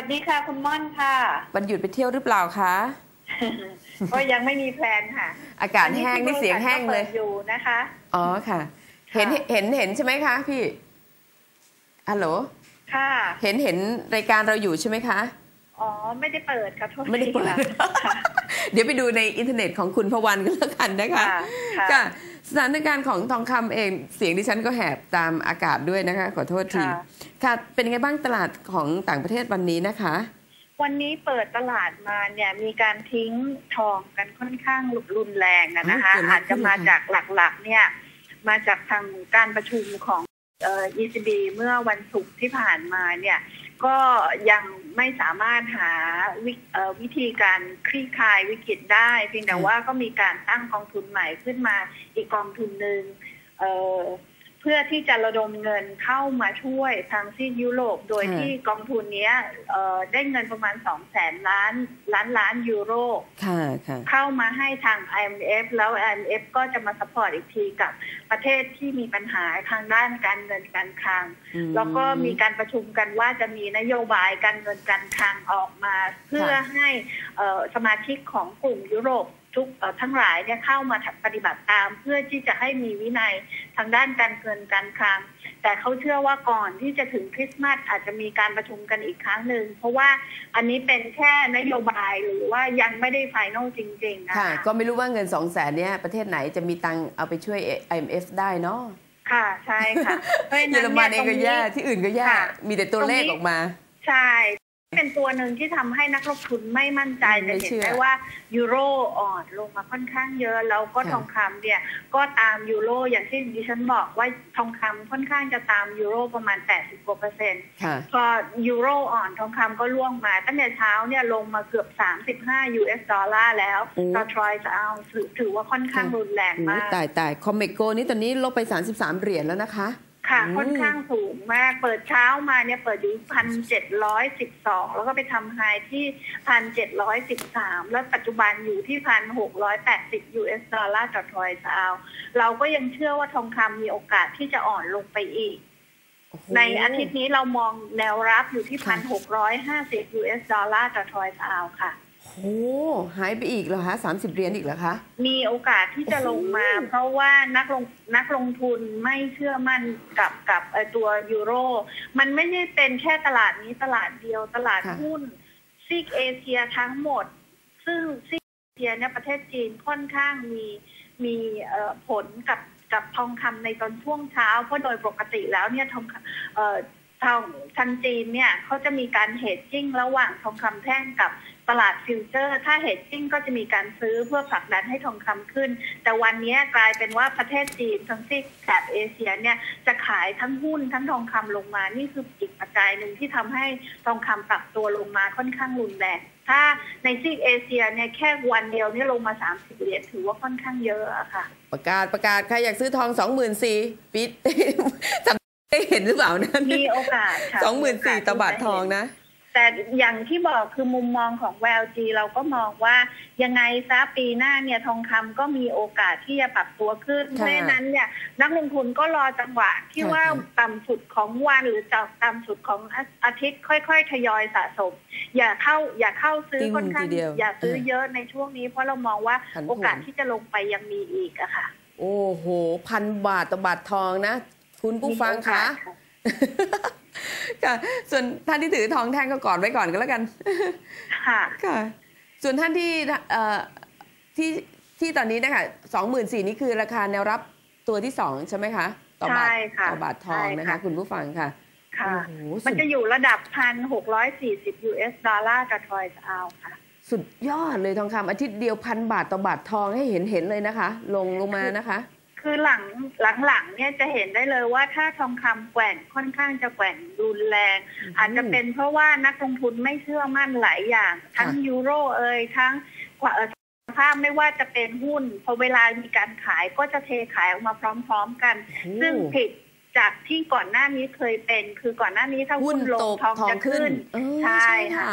วัสดีค่ะคุณม่อนค่ะวันหยุดไปเที่ยวหรือเปล่าคะก็ยังไม่มีแพลนค่ะ อากาศแห้งนี่เสียงแห้งเลยบริษัทก็ปิดอยู่นะคะ อ๋อค่ะ เห็นค่ะเห็นเห็นใช่ไหมคะ พี่ฮัลโหลค่ะ เห็นเห็นรายการเราอยู่ใช่ไหมคะ อ๋อไม่ได้เปิดค่ะโทษทีไม่ได้เปิดค่ะ เดี๋ยวไปดูในอินเทอร์เน็ตของคุณพวันกันแล้วกันนะคะค่ะค่ะค่ะสถานการณ์ของทองคำเองเสียงดิฉันก็แหบตามอากาศด้วยนะคะ ขอโทษทีค่ะค่ะเป็นยังไงบ้างตลาดของต่างประเทศวันนี้นะคะ วันนี้เปิดตลาดมาเนี่ยมีการทิ้งทองกันค่อนข้างรุนแรงอะนะคะอ๋อเกิดอะไรอาจจะมาขึ้นคะจากหลักๆ เนี่ย มาจากทางการประชุมของเอ่อ ECB เมื่อวันศุกร์ที่ผ่านมาเนี่ย ก็ยังไม่สามารถหาวิเอ่อวิธีการคลี่คลายวิกฤตได้ เพียงแต่ว่าก็มีการตั้งกองทุนใหม่ขึ้นมาอีกกองทุนหนึ่ง เอ่อเพื่อที่จะระดมเงินเข้ามาช่วยทางซีกยุโรป โดยค่ะที่กองทุนเนี้ยเอ่อได้เงินประมาณ2 0 0แสนล้านล้านล้านยูโรค่ะค่ะเข้ามาให้ทาง IMF แล้ว IMF ก็จะมาสปอร์ตอีกทีกับประเทศที่มีปัญหาทางด้านการเงินการคลังอืมแล้วก็มีการประชุมกันว่าจะมีนโยบายการเงินการคลังออกมา เพื่อให้เอ่อสมาชิกของกลุ่มยุโรป ทุกเอ่อทั้งหลายเนี่ยเข้ามาปฏิบัติตาม เพื่อที่จะให้มีวินัยทางด้านการเงินการคลัง แต่เขาเชื่อว่าก่อนที่จะถึงคริสต์มาสอาจจะมีการประชุมกันอีกครั้งหนึ่ง เพราะว่าอันนี้เป็นแค่นโยบายหรือว่ายังไม่ได้ไฟนอลจริงๆนะค่ะคะก็ไม่รู้ว่าเงินสองแสนเนี้ยประเทศไหนจะมีตังค์เอาไปช่วย IMF ได้เนาะค่ะใช่ค่ะเพราะฉะเยนั้อนรเนี่มันยเอตงรงก็นี้แย่ที่อื่นก็แย่ค่ะมีแต่ตัวเลขตรงนี้ออกมา ใช่ เป็นตัวหนึ่งที่ทำให้นักลงทุนไม่มั่นใจไม่จะเชื่เห็นอได้ว่ายูโรอ่อนลงมาค่อนข้างเยอะแล้วก็ค่ะทองคำเนี่ยก็ตามยูโรอย่างที่ดิฉันบอกว่าทองคำค่อนข้างจะตามยูโรประมาณ 80กว่าเปอร์เซ็นต์ค่ะพอยูโรอ่อนทองคำก็ล่วงมา ตั้งแต่เช้าเนี่ยลงมาเกือบ 35 US ดอลลาร์แล้วโอ้ต่อทรอยจะเอาถือถือว่าค่อนข้างรุนแรงโอ้มากตายตายคอมเมโกนี่ตอนนี้ลบไป 33 เหรียญแล้วนะคะ ค่ะอืมค่อนข้างสูงมากเปิดเช้ามาเนี่ยเปิดอยู่พันเจ็ดร้อยสิบสองแล้วก็ไปทำไฮที่พันเจ็ดร้อยสิบสามแล้วปัจจุบันอยู่ที่พันหกร้อยแปดสิบ US ดอลลาร์ต่อทรอยซาวเราก็ยังเชื่อว่าทองคำมีโอกาสที่จะอ่อนลงไปอีกโอ้โหในอาทิตย์นี้เรามองแนวรับอยู่ที่พัค่ะนหกร้อยห้าสิบ US ดอลลาร์ต่อทรอยซาวค่ะ โอ้โหหายไปอีกเหรอคะ30เหรียญอีกเหรอคะ มีโอกาสที่จะลงมาโอ้โหเพราะว่านักลงนักลงทุนไม่เชื่อมั่นกับกับเอ่อตัวยูโร มันไม่ได้เป็นแค่ตลาดนี้ตลาดเดียวตลาดค่ะหุ้นซีกเอเชียทั้งหมด ซึ่งซีกเอเชียเนี่ยประเทศจีนค่อนข้างมีมีเอ่อผลกับกับทองคำในตอนช่วงเช้า เพราะโดยปกติแล้วเนี่ยทองคำเอ่อทางทางจีนเนี่ยเขาจะมีการเฮดจิ้งระหว่างทองคำแท่งกับ ตลาดฟิวเจอร์ ถ้าเฮดจิ้งก็จะมีการซื้อเพื่อผลักดันให้ทองคำขึ้น แต่วันนี้กลายเป็นว่าประเทศจีนทั้งซีกแถบเอเชียเนี่ยจะขายทั้งหุ้นทั้งทองคำลงมา นี่คืออีกปัจจัยหนึ่งที่ทำให้ทองคำปรับตัวลงมาค่อนข้างรุนแรงถ้าในซีกเอเชียเนี่ยแค่วันเดียวเนี่ยลงมา 30 เหรียญถือว่าค่อนข้างเยอะอะค่ะ ประกาศประกาศใครอยากซื้อทอง24,000ปิดจำได้เห็นหรือเปล่านะมีโอกาสค่ะสองหมื่นสี่ต่อบาททองนะ แต่อย่างที่บอกคือมุมมองของ VLG เราก็มองว่ายังไงซะปีหน้าเนี่ยทองคำก็มีโอกาสที่จะปรับตัวขึ้นเพค่ะราะฉะนั้นเนี่ยนักลงทุนก็รอจังหวะที่ค่ะว่าค่ะต่ำสุดของวันหรือจากต่ำสุดของอาทิตย์ค่อย ๆ ทยอยสะสม อย่าเข้าอย่าเข้าซื้อติ้งค่อนข้างทีเดียวอย่าซื้อเออเยอะในช่วงนี้ เพราะเรามองว่าผันผวนโอกาสที่จะลงไปยังมีอีกอะค่ะ โอ้โห พันบาทต่อบาททองนะ คุณผู้ฟังมีโอคะกาส ค่ะค่ะ ส่วนท่านที่ถือทองแท่งก็กอดไว้ก่อนก็แล้วกัน ค่ะ ค่ะ ส่วนท่านที่เอ่อที่ที่ตอนนี้นะคะสองหมื่นสี่นี่คือราคาแนวรับตัวที่สองใช่ไหมคะ ต่อบาทใช่ค่ะต่อบาททองนะใช่คะค่ะคุณผู้ฟังค่ะ ค่ะโอ้โหมันสุดจะอยู่ระดับพันหกร้อยสี่สิบ US ดอลลาร์กับทอยส์เอาค่ะ สุดยอดเลยทองคำอาทิตย์เดียวพันบาทต่อบาททองให้เห็นเห็นเลยนะคะ ลงลงมานะคะ คือหลังหลังๆเนี่ยจะเห็นได้เลยว่าถ้าทองคำแกว่งค่อนข้างจะแกว่งรุนแรงอืมอาจจะเป็นเพราะว่านักลงทุนไม่เชื่อมั่นหลายอย่าง ทั้งค่ะยูโรเอ่ยทั้งเอ่อสภาพไม่ว่าจะเป็นหุ้นพอเวลามีการขายก็จะเทขายออกมาพร้อม ๆ กัน ซึ่งผิดจากที่ก่อนหน้านี้เคยเป็น คือก่อนหน้านี้ถ้าหุ้หุ้นนลตงกทองทองจะขึ้ขึ้นนเออใช่ค่ะ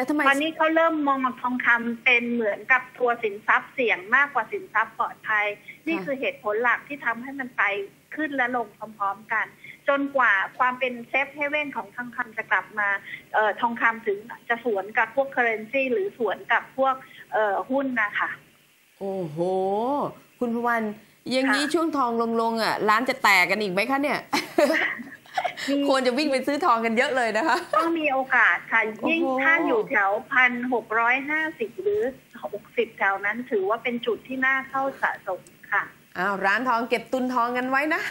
แต่ทำไมตอนนี้เขาเริ่มมองทองคำเป็นเหมือนกับตัวสินทรัพย์เสี่ยงมากกว่าสินทรัพย์ปลอดภัย นี่คือเหตุผลหลักที่ทำให้มันไปขึ้นและลงพร้อมๆกัน จนกว่าความเป็นเซฟเฮเว่นของทองคำจะกลับมาเอ่อทองคำถึงจะสวนกับพวกเคอร์เรนซีหรือสวนกับพวกเอ่อหุ้นนะคะโอ้โห คุณพวันอย่างนี้ค่ะช่วงทองลงๆอะร้านจะแตกกันอีกไหมคะเนี่ยมี ควรจะวิ่งไปซื้อทองกันเยอะเลยนะคะ ต้องมีโอกาสค่ะยิ่งโอ้โหถ้าอยู่แถวพันหกร้อยห้าสิบหรือหกสิบแถวนั้นถือว่าเป็นจุดที่น่าเข้าสะสมค่ะอ้าวร้านทองเก็บตุนทองกันไว้นะ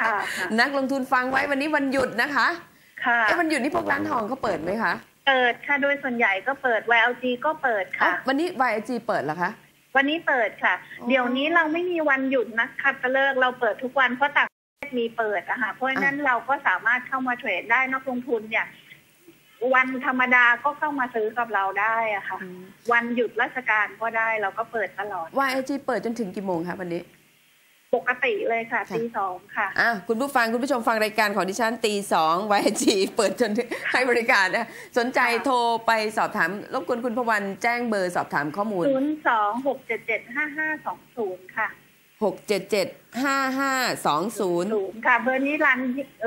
ค่ะค่ะนักลงทุนฟังไว้วันนี้วันหยุดนะคะ ค่ะไอ้วันหยุดนี่พวกร้านทองเขาเปิดไหมคะเปิดค่ะโดยส่วนใหญ่ก็เปิด YLG ก็เปิดอ๋อค่ะ วันนี้ YG เปิดเหรอคะ วันนี้เปิดค่ะอ๋อเดี๋ยวนี้เราไม่มีวันหยุดนะคะตะเลิกเราเปิดทุกวันเพราะต่างประเทศ มีเปิดอะค่ะเพราะฉะนั้นเราก็สามารถเข้ามาเทรดได้นักลงทุนเนี่ย วันธรรมดาก็เข้ามาซื้อกับเราได้อะค่ะ วันหยุดราชการก็ได้เราก็เปิดตลอด YG เปิดจนถึงกี่โมงคะวันนี้ ปกติเลยค่ะค่ะตีสองค่ะอะ คุณผู้ฟังคุณผู้ชมฟังรายการของดิฉันตีสอง YG เปิดจนให้บริการนะสนใจค่ะโทรไปสอบถามรบกวนคุณพวันแจ้งเบอร์สอบถามข้อมูลศูนย์สองห กเจ็ดเจ็ดห้าห้าสองศูนย์ค่ะ677 5520ศูนย์ค่ะเบอร์นี้รัน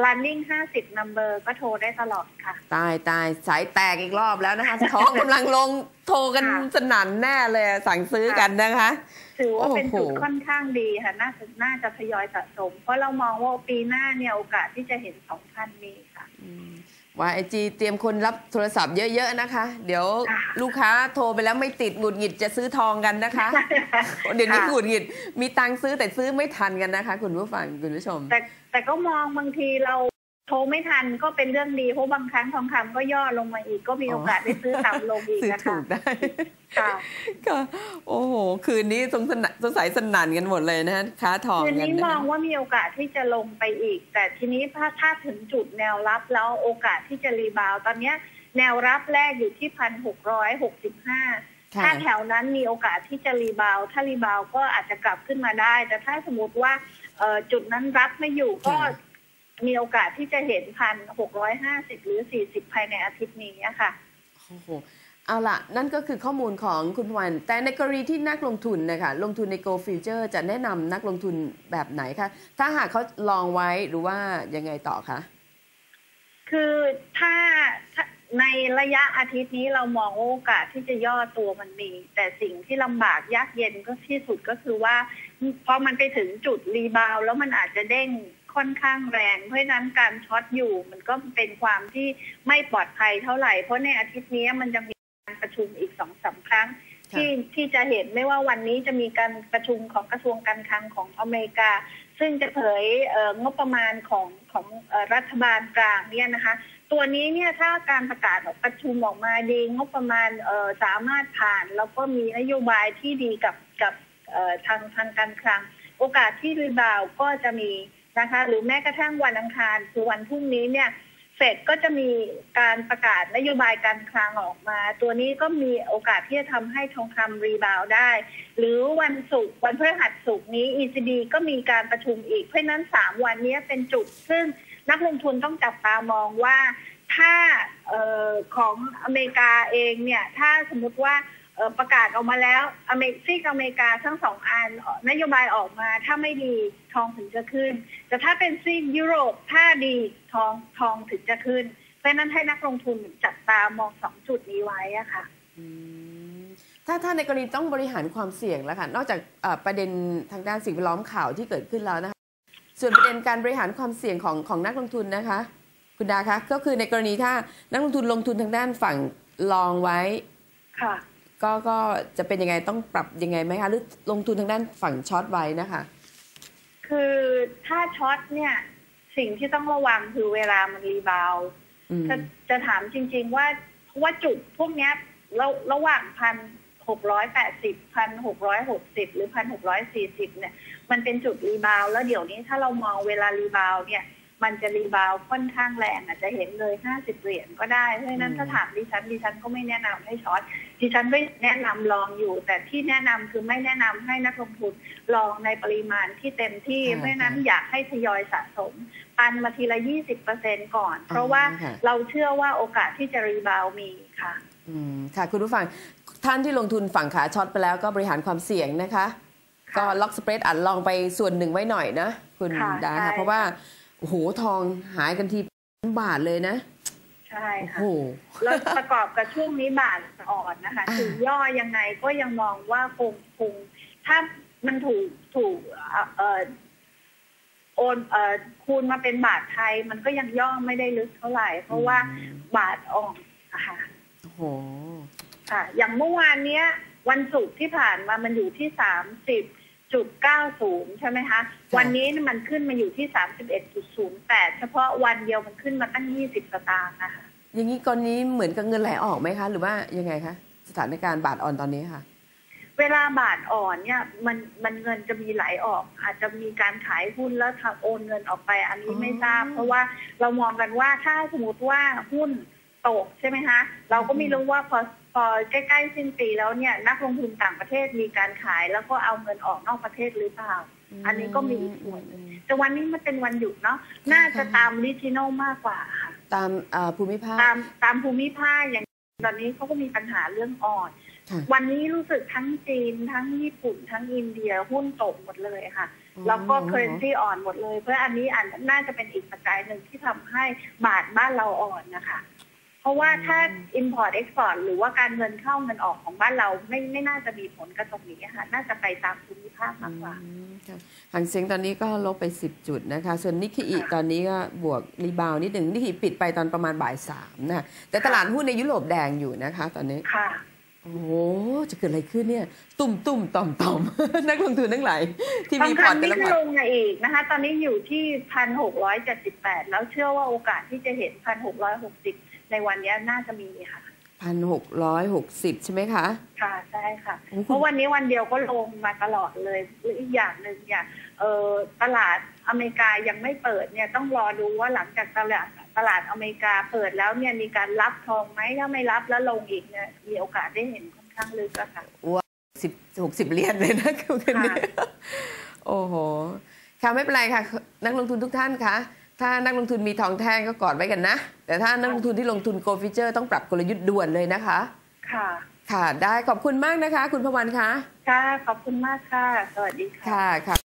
รันนิ่งห้าสิบนัมเบอร์ก็โทรได้ตลอดค่ะ ตายตายสายแตกอีกรอบแล้วนะคะ ท้องกำลังลงโทรกันค่ะสนั่นแน่เลยสั่งซื้อกันนะคะ ถือว่าเป็นโอ้โหจุดค่อนข้างดีค่ะ น่าจะน่าจะทยอยสะสม เพราะเรามองว่าปีหน้าเนี่ยโอกาสที่จะเห็นสองพันมีค่ะ ว่าไอจีเตรียมคนรับโทรศัพท์เยอะๆนะคะ เดี๋ยวค่ะลูกค้าโทรไปแล้วไม่ติดหงุดหงิดจะซื้อทองกันนะคะ เดี๋ยวนี้หงุดหงิดมีตังค์ซื้อแต่ซื้อไม่ทันกันนะคะ คุณผู้ฟังคุณผู้ชม แต่แต่ก็มองบางทีเรา โทรไม่ทันก็เป็นเรื่องดีเพราะบางครั้งทองคำก็ย่อลงมาอีกก็มีโอกาสได้ซื้อต่ำลงอีกซื้อนะถูคะกได้ค่ะก็โอ้โห คืนนี้สงสนสงสัยสนั่นกันหมดเลยนะฮะค้าทองคืนกันนี้นะมองคะว่ามีโอกาสที่จะลงไปอีก แต่ทีนี้ถ้าถ้าถึงจุดแนวรับแล้วโอกาสที่จะรีบาวด์ตอนเนี้ยแนวรับแรกอยู่ที่พันหกร้อยหกสิบห้าค่ะถ้าแถวนั้นมีโอกาสที่จะรีบาวด์ถ้ารีบาวด์ก็อาจจะกลับขึ้นมาได้ แต่ถ้าสมมติว่าเอ่อจุดนั้นรับไม่อยู่ก็ค่ะ มีโอกาสที่จะเห็นพันหกร้อยห้าสิบหรือสี่สิบภายในอาทิตย์นี้อะค่ะโอ้โหเอาล่ะนั่นก็คือข้อมูลของคุณวัน แต่ในกรณีที่นักลงทุนนะคะลงทุนใน Go Future จะแนะนำนักลงทุนแบบไหนคะ ถ้าหากเขาลองไว้หรือว่ายังไงต่อคะ คือถ้าถ้าในระยะอาทิตย์นี้เรามองว่าโอกาสที่จะย่อตัวมันมี แต่สิ่งที่ลำบากยากเย็นก็ที่สุดก็คือว่าพอมันไปถึงจุดรีบาวด์แล้วมันอาจจะเด้ง ค่อนข้างแรง เพราะฉะนั้นการช็อตอยู่มันก็เป็นความที่ไม่ปลอดภัยเท่าไหร่ เพราะในอาทิตย์นี้มันจะมีการประชุมอีกสองสามครั้งค่ะที่ที่จะเห็นไม่ว่าวันนี้จะมีการประชุมของกระทรวงการคลังของอเมริกา ซึ่งจะเผยเอ่องบประมาณของของเอ่อรัฐบาลกลางเนี่ยนะคะ ตัวนี้เนี่ยถ้าการประกาศออกประชุมออกมาดีงบประมาณเอ่อสามารถผ่าน แล้วก็มีนโยบายที่ดีกับกับเอ่อทางทางการคลัง โอกาสที่รีบาวด์ก็จะมี นะคะ หรือแม้กระทั่งวันอังคารคือวันพรุ่งนี้เนี่ยเฟดก็จะมีการประกาศนโยบายการคลังออกมา ตัวนี้ก็มีโอกาสที่จะทำให้ทองคำรีบาวด์ได้ หรือวันศุกร์วันพฤหัสศุกร์นี้ ECB ก็มีการประชุมอีก เพราะนั้น 3 วันนี้เป็นจุด ซึ่งนักลงทุนต้องจับตามองว่าถ้าออของอเมริกาเองเนี่ย ถ้าสมมติว่า ประกาศออกมาแล้วอเมริซีกอเมริกาทั้งสองอันนโยบายออกมาถ้าไม่ดีทองถึงจะขึ้น แต่ถ้าเป็นซีกยุโรปถ้าดีทองทองถึงจะขึ้น เพราะฉะนั้นให้นักลงทุนจับตามองสองจุดนี้ไว้อะค่ะอืมถ้าถ้าในกรณีต้องบริหารความเสี่ยงแล้วค่ะ นอกจากเอ่อประเด็นทางด้านสิ่งแวดล้อมข่าวที่เกิดขึ้นแล้วนะคะ ส่วนประเด็นการบริหารความเสี่ยงของของนักลงทุนนะคะ คุณดาคะก็คือในกรณีถ้านักลงทุนลงทุนทางด้านฝั่งลองไว้ค่ะ ก็ก็จะเป็นยังไงต้องปรับยังไงไหมคะหรือลงทุนทางด้านฝั่งช็อตไว้นะคะ คือถ้าช็อตเนี่ย สิ่งที่ต้องระวังคือเวลามันรีบาวด์อืมจะจะถามจริง ๆ ว่าเพราะว่าจุดพวกเนี้ยระระหว่างพันหกร้อยแปดสิบพันหกร้อยหกสิบหรือพันหกร้อยสี่สิบเนี่ย มันเป็นจุดรีบาวด์แล้วเดี๋ยวนี้ถ้าเรามองเวลารีบาวด์เนี่ย มันจะรีบาวด์ค่อนข้างแรงอาจจะเห็นเลยห้าสิบเหรียญก็ได้เพราะฉะนั้นถ้าถามดิฉันดิฉันก็ไม่แนะนำให้ช็อต ดิฉันไม่แนะนำลองอยู่ แต่ที่แนะนำคือไม่แนะนำให้นักลงทุนลองในปริมาณที่เต็มที่ค่ะเพราะฉะนั้นอยากให้ทยอยสะสม ปันมาทีละยี่สิบเปอร์เซ็นก่อน เพราะว่าค่ะเราเชื่อว่าโอกาสที่จะรีบาวด์มีค่ะ อืมค่ะ คุณผู้ฟังท่านที่ลงทุนฝั่งขาช็อตไปแล้วก็บริหารความเสี่ยงนะคะค่ะก็ล็อกสเปรดอัดลองไปส่วนหนึ่งไว้หน่อยนะ คุณค่ะดาใช่ค่ะเพราะว่าโอ้โหทองหายกันทีบาทเลยนะ ใช่โอ้ค่ะโหแล้วประกอบกับช่วงนี้บาทอ่อนนะคะอ่าถึงย่อยังไงก็ยังมองว่าคงคงถ้ามันถูกถูกเอ่อเอ่อโอนเอ่อคูณมาเป็นบาทไทย มันก็ยังย่อไม่ได้ลึกเท่าไหร่ เพราะว่าบาทอ่อนนะคะโอ้โหค่ะ อย่างเมื่อวานเนี้ย วันศุกร์ที่ผ่านมามันอยู่ที่สามสิบ จุดเก้าศูนย์ใช่ไหมคะ วันนี้มันขึ้นมาอยู่ที่สามสิบเอ็ดจุดศูนย์แปดเฉพาะวันเดียวมันขึ้นมาตั้งยี่สิบสตางค์นะคะอย่างนี้กรณีเหมือนกับเงินไหลออกไหมคะ หรือว่ายังไงคะสถานการณ์บาทอ่อนตอนนี้ค่ะ เวลาบาทอ่อนเนี่ยมันมันเงินจะมีไหลออก อาจจะมีการขายหุ้นแล้วทำโอนเงินออกไป อันนี้อ๋อไม่ทราบ เพราะว่าเรามองกันว่าถ้าสมมติว่าหุ้นตกใช่ไหมคะเราก็ไม่รู้ว่าพอพอใกล้ๆสิ้นปีแล้วเนี่ย นักลงทุนต่างประเทศมีการขาย แล้วก็เอาเงินออกนอกประเทศหรือเปล่า อันนี้ก็มีส่วนอืมแต่วันนี้มันเป็นวันหยุดเนาะน่าจะตามริจิโนมากกว่าค่ะ ตามอ่าภูมิภาคตามตามภูมิภาคอย่างตอนนี้เขาก็มีปัญหาเรื่องอ่อนค่ะวันนี้รู้สึกทั้งจีน ทั้งญี่ปุ่น ทั้งอินเดียหุ้นตกหมดเลยค่ะแล้วก็เคอร์เรนซีอ่อนหมดเลย เพราะอันนี้อันน่าจะเป็นอีกปัจจัยหนึ่งที่ทำให้บาทบ้านเราอ่อนนะคะเพ ราะว่าถ้า Import Export หรือว่าการเงินเข้าเงินออกของบ้านเราไม่ไม่น่าจะมีผลกระตรงนี้ค่ะ น่าจะไปตามภูมิภาคมากกว่าอืมค่ะหางเซ็งตอนนี้ก็ลบไป 10 จุดนะคะ ส่วนนิกเกิอิตอนนี้ก็บวกรีบาวนิดหนึ่งนิกเกิอิปิดไปตอนประมาณบ่ายสามนะแต่ตลาดหุ้นในยุโรปแดงอยู่นะคะ ตอนนี้ค่ะโอ้โหจะเกิดอะไรขึ้นเนี่ย ตุ่มตุ่มต่อมต่อมนักลงทุนทั้งหลายที่ทอมีงพอร์ตคำแต่นี่ละพขึ้อนร์ตลงมาอีกนะคะ ตอนนี้อยู่ที่พันหกร้อยเจ็ดสิบแปดแล้วเชื่อว่าโอกาสที่จะเห็นพันหกร้อยหกสิบ ในวันนี้น่าจะมีค่ะพันหกร้อยหกสิบใช่ไหมคะ ค่ะใช่ค่ะโอ้โหเพราะวันนี้วันเดียวก็ลงมาตลอดเลยและอีกอย่างหนึ่งเนี่ยเออตลาดอเมริกายังไม่เปิดเนี่ยต้องรอดูว่าหลังจากตลาดตลาดอเมริกาเปิดแล้วเนี่ยมีการรับทองไหมถ้าไม่รับแล้วลงอีกเนี่ยมีโอกาสได้เห็นค่อนข้างลึกอะค่ะสิบหกสิบเหรียญเลยนะคืนนี้ค่ะโอ้โหค่ะไม่เป็นไรค่ะ นักลงทุนทุกท่านคะ ถ้านักลงทุนมีทองแท่งก็กอดไว้กันนะ แต่ถ้านักลงทุนที่ลงทุนโกลฟิเจอร์ต้องปรับกลยุทธ์ด่วนเลยนะคะ ค่ะ ค่ะ ได้ขอบคุณมากนะคะ คุณพวันคะ ค่ะ ขอบคุณมากค่ะ สวัสดีค่ะ ค่ะค่ะ